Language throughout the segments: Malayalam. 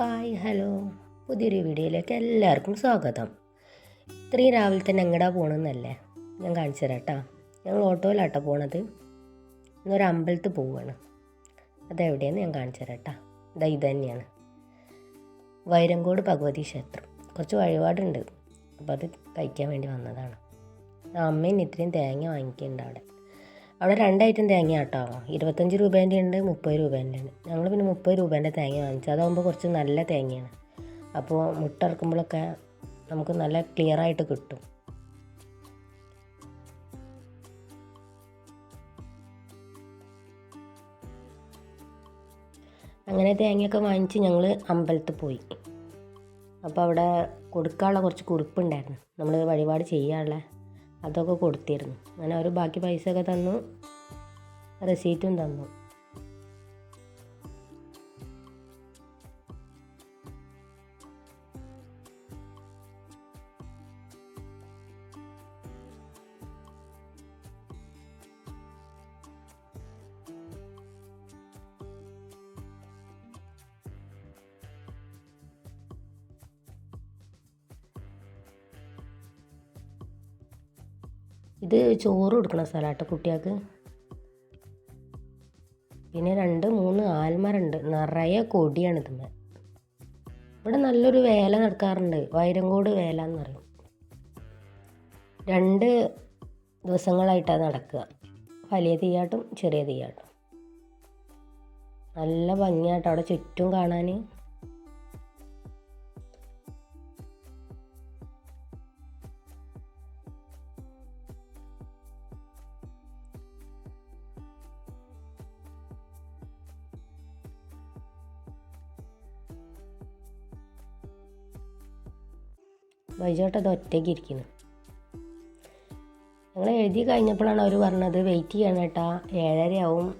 Hi hello. പുതിയൊരു വീഡിയോയിലേക്ക് എല്ലാവർക്കും സ്വാഗതം. ഇത്രയും രാവിലെ തന്നെ എങ്ങടാ പോകണമെന്നല്ലേ ഞാൻ കാണിച്ചു തരാം കേട്ടോ ഞങ്ങൾ ഓട്ടോയിലാട്ടോ പോണത്. ഇന്നൊരു അമ്പലത്തിൽ പോവുകയാണ് അതെവിടെയെന്ന് ഞാൻ കാണിച്ചു തരാം കേട്ടോ ഇതാ ഇത് തന്നെയാണ്. വൈരങ്കോട് ഭഗവതി ക്ഷേത്രം. കുറച്ച് വഴിപാടുണ്ട്. അപ്പോൾ അത് കഴിക്കാൻ വേണ്ടി വന്നതാണ്. അമ്മയും ഇത്രയും തേങ്ങ വാങ്ങിക്കുന്നുണ്ട് അവിടെ. അവിടെ രണ്ട് ഐറ്റം തേങ്ങ കേട്ടോ ഇരുപത്തഞ്ച് രൂപേന്റെ ഉണ്ട് മുപ്പത് രൂപേന്റെ ഉണ്ട് ഞങ്ങൾ പിന്നെ മുപ്പത് രൂപേന്റെ തേങ്ങ വാങ്ങിച്ചു. അതാകുമ്പോൾ കുറച്ച് നല്ല തേങ്ങയാണ്. അപ്പോൾ മുട്ട ഇറക്കുമ്പോഴൊക്കെ നമുക്ക് നല്ല ക്ലിയർ ആയിട്ട് കിട്ടും. അങ്ങനെ തേങ്ങയൊക്കെ വാങ്ങിച്ച് ഞങ്ങൾ അമ്പലത്തിൽ പോയി. അപ്പോൾ അവിടെ കൊടുക്കാനുള്ള കുറച്ച് കുറിപ്പുണ്ടായിരുന്നു. നമ്മൾ വഴിപാട് ചെയ്യാനുള്ള അതൊക്കെ കൊടുത്തിരുന്നു. അങ്ങനെ അവർ ബാക്കി പൈസ ഒക്കെ തന്നു റെസീറ്റും തന്നു. ഇത് ചോറ് കൊടുക്കണ സ്ഥലമാട്ടോ കുട്ടികൾക്ക്. പിന്നെ രണ്ട് മൂന്ന് ആൽമരുണ്ട്. നിറയെ കൊടിയാണ് ഇതിന് ഇവിടെ നല്ലൊരു വേല നടക്കാറുണ്ട്. വൈരങ്കോട് വേല എന്ന് പറയും. രണ്ട് ദിവസങ്ങളായിട്ടാണ് നടക്കുക. വലിയ തീയാട്ടും ചെറിയ തീയാട്ടും. നല്ല ഭംഗിയാട്ടോ അവിടെ ചുറ്റും കാണാൻ വൈജോട്ട് അത് ഒറ്റയ്ക്ക് ഇരിക്കുന്നു. ഞങ്ങൾ എഴുതി കഴിഞ്ഞപ്പോഴാണ് അവർ പറഞ്ഞത് വെയിറ്റ് ചെയ്യണം കേട്ടാ ഏഴരയാവും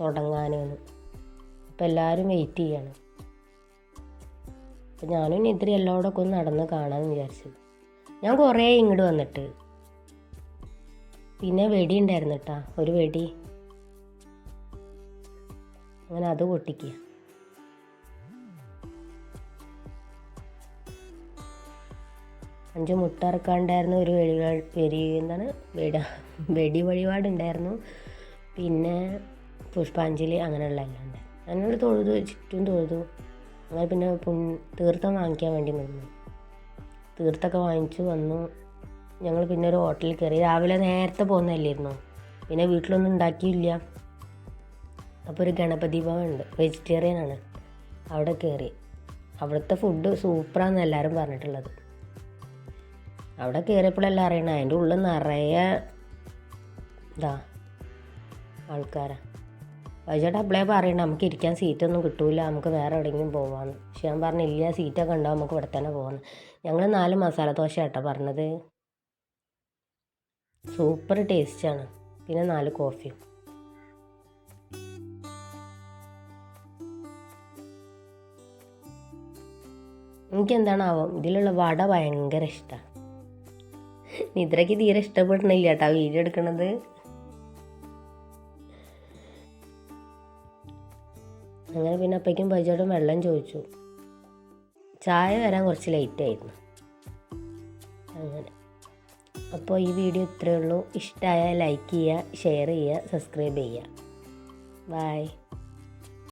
തുടങ്ങാനെന്ന് അപ്പോൾ എല്ലാവരും വെയിറ്റ് ചെയ്യാണ്. അപ്പം ഞാനും ഇത്തിരി എല്ലാവരോടൊക്കെ ഒന്ന് നടന്ന് കാണാമെന്ന് വിചാരിച്ചു. ഞാൻ കുറേ ഇങ്ങോട്ട് വന്നിട്ട്. പിന്നെ വെടി ഉണ്ടായിരുന്നു കേട്ടാ ഒരു വെടി. അങ്ങനെ അത് പൊട്ടിക്കുക. അഞ്ച് മുട്ട ഇറക്കാണ്ടായിരുന്നു ഒരു വെടി വെടി എന്താണ്? വെട വെടി വഴിപാടുണ്ടായിരുന്നു. പിന്നെ പുഷ്പാഞ്ജലി അങ്ങനെയുള്ള എല്ലാം ഉണ്ടായിരുന്നു അതിനോട് തൊഴുതു ചുറ്റും തൊഴുതു. അങ്ങനെ പിന്നെ പുൺ തീർത്ഥം വാങ്ങിക്കാൻ വേണ്ടി നിന്നു. തീർത്ഥമൊക്കെ വാങ്ങിച്ചു വന്നു. ഞങ്ങൾ പിന്നെ ഒരു ഹോട്ടലിൽ കയറി. രാവിലെ നേരത്തെ പോകുന്നതല്ലായിരുന്നു? പിന്നെ വീട്ടിലൊന്നും ഉണ്ടാക്കിയില്ല. അപ്പോൾ ഒരു ഗണപതി ഭവൻ ഉണ്ട്. വെജിറ്റേറിയൻ ആണ്. അവിടെ കയറി. അവിടുത്തെ ഫുഡ് സൂപ്പറാണെന്ന് എല്ലാവരും പറഞ്ഞിട്ടുള്ളത്. അവിടെ കയറിയപ്പോഴല്ല അറിയണം? അതിന്റെ ഉള്ളിൽ നിറയെ ഇതാ ആൾക്കാരാ. വൈചേട്ട അപ്പളേ പറയണം നമുക്ക് ഇരിക്കാൻ സീറ്റൊന്നും കിട്ടൂല നമുക്ക് വേറെ എവിടെയെങ്കിലും പോവാന്ന്. പക്ഷെ ഞാൻ പറഞ്ഞില്ല സീറ്റൊക്കെ ഉണ്ടാവും നമുക്ക് ഇവിടെ തന്നെ പോകാന്ന് ഞങ്ങൾ നാല് മസാല ദോശ കേട്ടോ പറഞ്ഞത്. സൂപ്പർ ടേസ്റ്റാണ്. പിന്നെ നാല് കോഫിയും. എനിക്കെന്താണാവോ ഇതിലുള്ള വട ഭയങ്കര ഇഷ്ടമാണ് നിദ്രയ്ക്ക് തീരെ ഇഷ്ടപ്പെടണില്ല കേട്ടോ വീഡിയോ എടുക്കണത്. അങ്ങനെ പിന്നെ അപ്പയ്ക്കും ബൈജോട്ടും വെള്ളം ചോദിച്ചു. ചായ വരാൻ കുറച്ച് ലേറ്റ് ആയിരുന്നു. അങ്ങനെ. അപ്പോൾ ഈ വീഡിയോ ഇത്രയേ ഉള്ളൂ. ഇഷ്ടമായ ലൈക്ക് ചെയ്യുക ഷെയർ ചെയ്യുക സബ്സ്ക്രൈബ് ചെയ്യുക. ബായ്